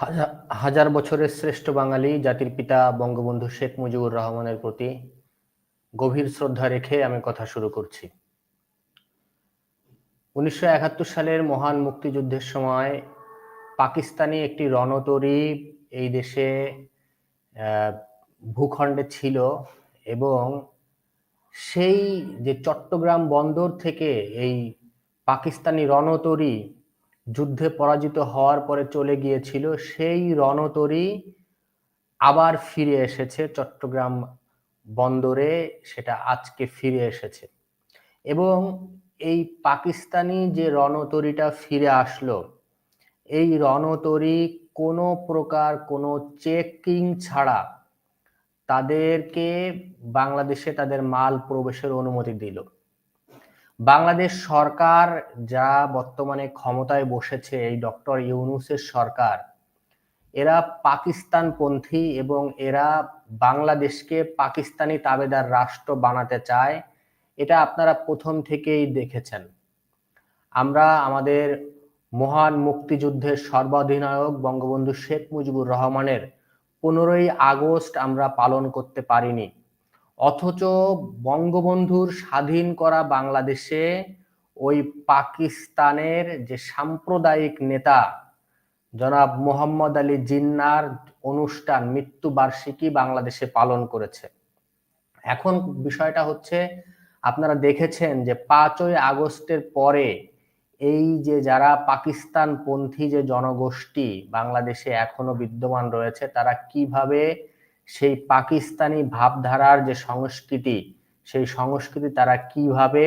হাজা- হাজার বছরের শ্রেষ্ঠ বাঙালি জাতির পিতা বঙ্গবন্ধু শেখ মুজিবুর রহমানের প্রতি গভীর শ্রদ্ধা রেখে আমি কথা শুরু করছি। উনিশশো একাত্তর সালের মহান মুক্তিযুদ্ধের সময় পাকিস্তানি একটি রণতরী এই দেশে ভূখণ্ডে ছিল এবং সেই যে চট্টগ্রাম বন্দর থেকে এই পাকিস্তানি রণতরী যুদ্ধে পরাজিত হওয়ার পরে চলে গিয়েছিল, সেই রণতরী আবার ফিরে এসেছে চট্টগ্রাম বন্দরে, সেটা আজকে ফিরে এসেছে। এবং এই পাকিস্তানি যে রণতরীটা ফিরে আসলো, এই রণতরী কোনো প্রকার কোনো চেকিং ছাড়া তাদেরকে বাংলাদেশে তাদের মাল প্রবেশের অনুমতি দিল। বাংলাদেশ সরকার যা বর্তমানে ক্ষমতায় বসেছে, এই ডক্টর ইউনুসের সরকার, এরা পাকিস্তানপন্থী এবং এরা বাংলাদেশকে পাকিস্তানি তাবেদার রাষ্ট্র বানাতে চায়, এটা আপনারা প্রথম থেকেই দেখেছেন। আমরা আমাদের মহান মুক্তিযুদ্ধের সর্বাধিনায়ক বঙ্গবন্ধু শেখ মুজিবুর রহমানের পনেরোই আগস্ট আমরা পালন করতে পারিনি। অথচ বঙ্গবন্ধুর স্বাধীন করা বাংলাদেশে ওই পাকিস্তানের যে সাম্প্রদায়িক নেতা, জনাব মোহাম্মদ আলী জিন্নার অনুষ্ঠান মৃত্যু বার্ষিকী বাংলাদেশে পালন করেছে। এখন বিষয়টা হচ্ছে, আপনারা দেখেছেন যে পাঁচই আগস্টের পরে এই যে যারা পাকিস্তান পন্থী যে জনগোষ্ঠী বাংলাদেশে এখনও বিদ্যমান রয়েছে, তারা কীভাবে সেই পাকিস্তানি ভাবধারার যে সংস্কৃতি, সেই সংস্কৃতি তারা কীভাবে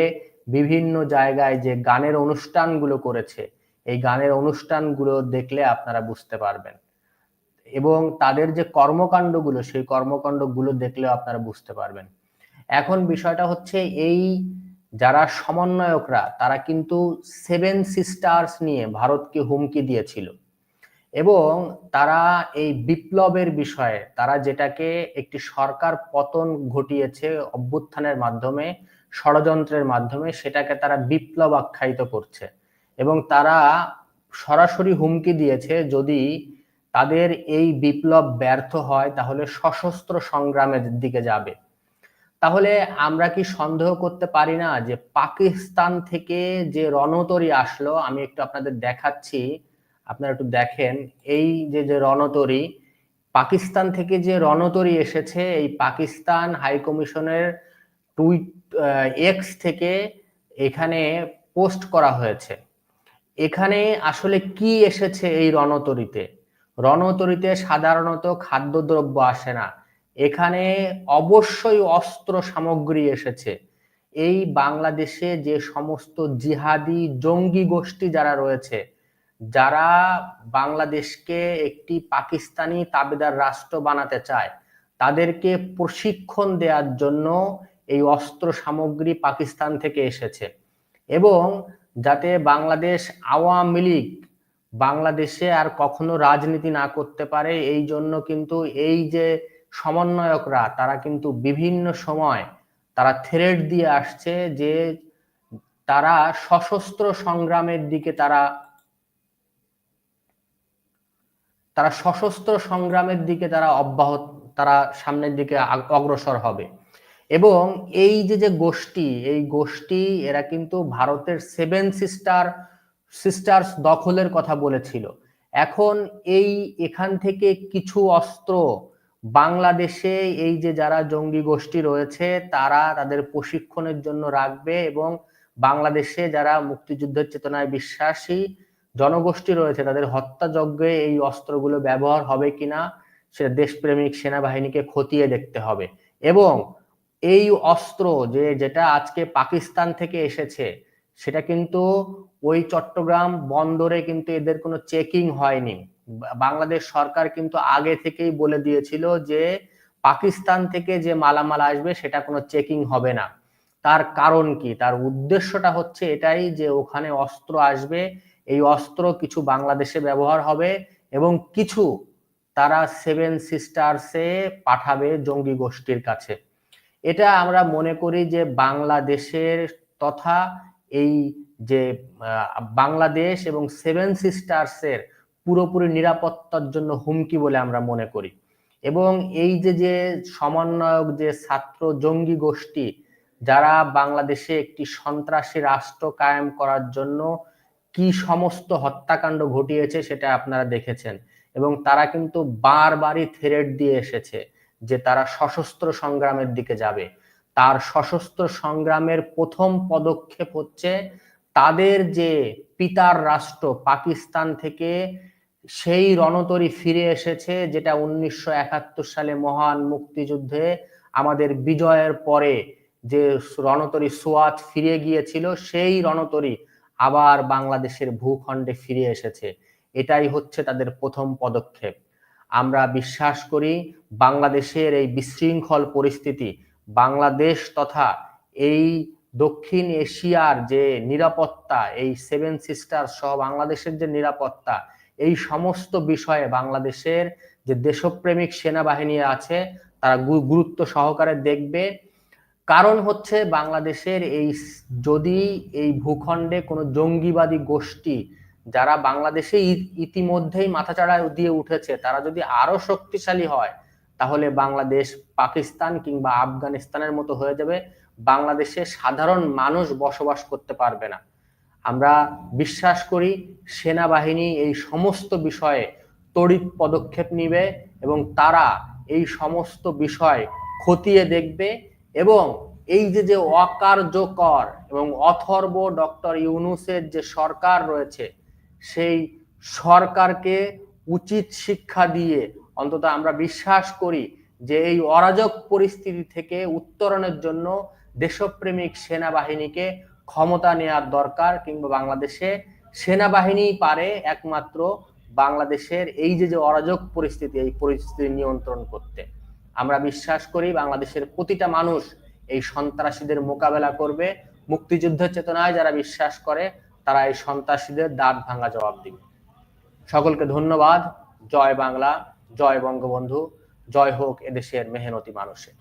বিভিন্ন জায়গায় যে গানের অনুষ্ঠানগুলো করেছে, এই গানের অনুষ্ঠানগুলো দেখলে আপনারা বুঝতে পারবেন। এবং তাদের যে কর্মকাণ্ডগুলো, সেই কর্মকাণ্ডগুলো দেখলেও আপনারা বুঝতে পারবেন। এখন বিষয়টা হচ্ছে এই যারা সমন্বয়করা, তারা কিন্তু সেভেন সিস্টার্স নিয়ে ভারতকে হুমকি দিয়েছিল। এবং তারা এই বিপ্লবের বিষয়ে, তারা যেটাকে একটি সরকার পতন ঘটিয়েছে অভ্যুত্থানের মাধ্যমে, ষড়যন্ত্রের মাধ্যমে, সেটাকে তারা বিপ্লব আখ্যায়িত করছে। এবং তারা সরাসরি হুমকি দিয়েছে, যদি তাদের এই বিপ্লব ব্যর্থ হয়, তাহলে সশস্ত্র সংগ্রামের দিকে যাবে। তাহলে আমরা কি সন্দেহ করতে পারি না যে পাকিস্তান থেকে যে রণতরী আসলো, আমি একটু আপনাদের দেখাচ্ছি। আপনারা একটু দেখেন, এই যে যে রণতরী, পাকিস্তান থেকে যে রণতরী এসেছে, এই পাকিস্তান হাই কমিশনের টুইট এক্স থেকে এখানে পোস্ট করা হয়েছে। এখানে আসলে কি এসেছে এই রণতরীতে? রণতরীতে সাধারণত খাদ্যদ্রব্য আসে না। এখানে অবশ্যই অস্ত্র সামগ্রী এসেছে। এই বাংলাদেশে যে সমস্ত জিহাদি জঙ্গি গোষ্ঠী যারা রয়েছে যারা বাংলাদেশকে একটি পাকিস্তানি তাবেদার রাষ্ট্র বানাতে চায়, তাদেরকে প্রশিক্ষণ দেওয়ার জন্য এই অস্ত্র সামগ্রী পাকিস্তান থেকে এসেছে। এবং যাতে বাংলাদেশ আওয়ামী লীগ বাংলাদেশে আর কখনো রাজনীতি না করতে পারে, এই জন্য কিন্তু এই যে সমন্বয়করা, তারা কিন্তু বিভিন্ন সময় তারা থ্রেড দিয়ে আসছে যে তারা সশস্ত্র সংগ্রামের দিকে তারা তারা সশস্ত্র সংগ্রামের দিকে তারা অব্যাহত, তারা সামনের দিকে অগ্রসর হবে। এবং এই যে যে গোষ্ঠী, এই গোষ্ঠী, এরা কিন্তু ভারতের সেভেন সিস্টার সিস্টার্স দখলের কথা বলেছিল। এখন এই, এখান থেকে কিছু অস্ত্র বাংলাদেশে এই যে, যারা জঙ্গি গোষ্ঠী রয়েছে, তারা তাদের প্রশিক্ষণের জন্য রাখবে এবং বাংলাদেশে যারা মুক্তিযুদ্ধের চেতনায় বিশ্বাসী জনগোষ্ঠী রয়েছে, তাদের হত্যাযজ্ঞে এই অস্ত্রগুলো ব্যবহার হবে কিনা, সেটা দেশপ্রেমিক সেনাবাহিনীকে খতিয়ে দেখতে হবে। এবং এই অস্ত্র যে, যেটা আজকে পাকিস্তান থেকে এসেছে, সেটা কিন্তু ওই চট্টগ্রাম বন্দরে কিন্তু এদের কোনো চেকিং হয়নি। বাংলাদেশ সরকার কিন্তু আগে থেকেই বলে দিয়েছিল যে, পাকিস্তান থেকে যে মালামাল আসবে, সেটা কোনো চেকিং হবে না। তার কারণ কি? তার উদ্দেশ্যটা হচ্ছে এটাই যে, ওখানে অস্ত্র আসবে এই অস্ত্র কিছু বাংলাদেশে ব্যবহার হবে এবং কিছু তারা সেভেন সিস্টার্সে পাঠাবে জঙ্গি গোষ্ঠীর কাছে। এটা আমরা মনে করি যে বাংলাদেশের তথা এই যে বাংলাদেশ এবং সেভেন সিস্টার্সের পুরোপুরি নিরাপত্তার জন্য হুমকি বলে আমরা মনে করি। এবং এই যে যে সমন্বয়ক, যে ছাত্র জঙ্গি গোষ্ঠী, যারা বাংলাদেশে একটি সন্ত্রাসী রাষ্ট্র কায়েম করার জন্য কি সমস্ত হত্যাকাণ্ড ঘটিয়েছে সেটা আপনারা দেখেছেন। এবং তারা কিন্তু বারবারই থ্রেট দিয়ে এসেছে যে তারা সশস্ত্র সংগ্রামের দিকে যাবে। তার সশস্ত্র সংগ্রামের প্রথম পদক্ষেপ হচ্ছে তাদের যে পিতার রাষ্ট্র পাকিস্তান থেকে সেই রণতরী ফিরে এসেছে, যেটা উনিশশো একাত্তর সালে মহান মুক্তিযুদ্ধে আমাদের বিজয়ের পরে যে রণতরী সোয়াত ফিরে গিয়েছিল, সেই রণতরী আবার বাংলাদেশের ভূখণ্ডে ফিরে এসেছে। এটাই হচ্ছে তাদের প্রথম পদক্ষেপ। আমরা বিশ্বাস করি বাংলাদেশের এই বিশৃঙ্খল পরিস্থিতি, বাংলাদেশ তথা এই দক্ষিণ এশিয়ার যে নিরাপত্তা, এই সেভেন সিস্টার সহ বাংলাদেশের যে নিরাপত্তা, এই সমস্ত বিষয়ে বাংলাদেশের যে দেশপ্রেমিক সেনাবাহিনী আছে, তারা গুরুত্ব সহকারে দেখবে কারণ হচ্ছে বাংলাদেশের এই যদি এই ভূখণ্ডে কোনো জঙ্গিবাদী গোষ্ঠী যারা বাংলাদেশে ইতিমধ্যেই মাথাচাড়া দিয়ে উঠেছে, তারা যদি আরও শক্তিশালী হয়, তাহলে বাংলাদেশ পাকিস্তান কিংবা আফগানিস্তানের মতো হয়ে যাবে। বাংলাদেশে সাধারণ মানুষ বসবাস করতে পারবে না। আমরা বিশ্বাস করি সেনাবাহিনী এই সমস্ত বিষয়ে তড়িৎ পদক্ষেপ নিবে এবং তারা এই সমস্ত বিষয় খতিয়ে দেখবে এবং এই যে যে অকার্যকর এবং অথর্ব ডক্টর ইউনুসের যে সরকার রয়েছে, সেই সরকারকে উচিত শিক্ষা দিয়ে অন্তত আমরা বিশ্বাস করি যে এই অরাজক পরিস্থিতি থেকে উত্তরণের জন্য দেশপ্রেমিক সেনাবাহিনীকে ক্ষমতা নেওয়ার দরকার কিংবা বাংলাদেশে সেনাবাহিনী পারে একমাত্র বাংলাদেশের এই যে যে অরাজক পরিস্থিতি, এই পরিস্থিতি নিয়ন্ত্রণ করতে। আমরা বিশ্বাস করি বাংলাদেশের প্রতিটা মানুষ এই সন্ত্রাসীদের মোকাবেলা করবে। মুক্তিযুদ্ধের চেতনায় যারা বিশ্বাস করে, তারা এই সন্ত্রাসীদের দাঁত ভাঙা জবাব দিবে। সকলকে ধন্যবাদ। জয় বাংলা, জয় বঙ্গবন্ধু, জয় হোক এদেশের মেহনতি মানুষের।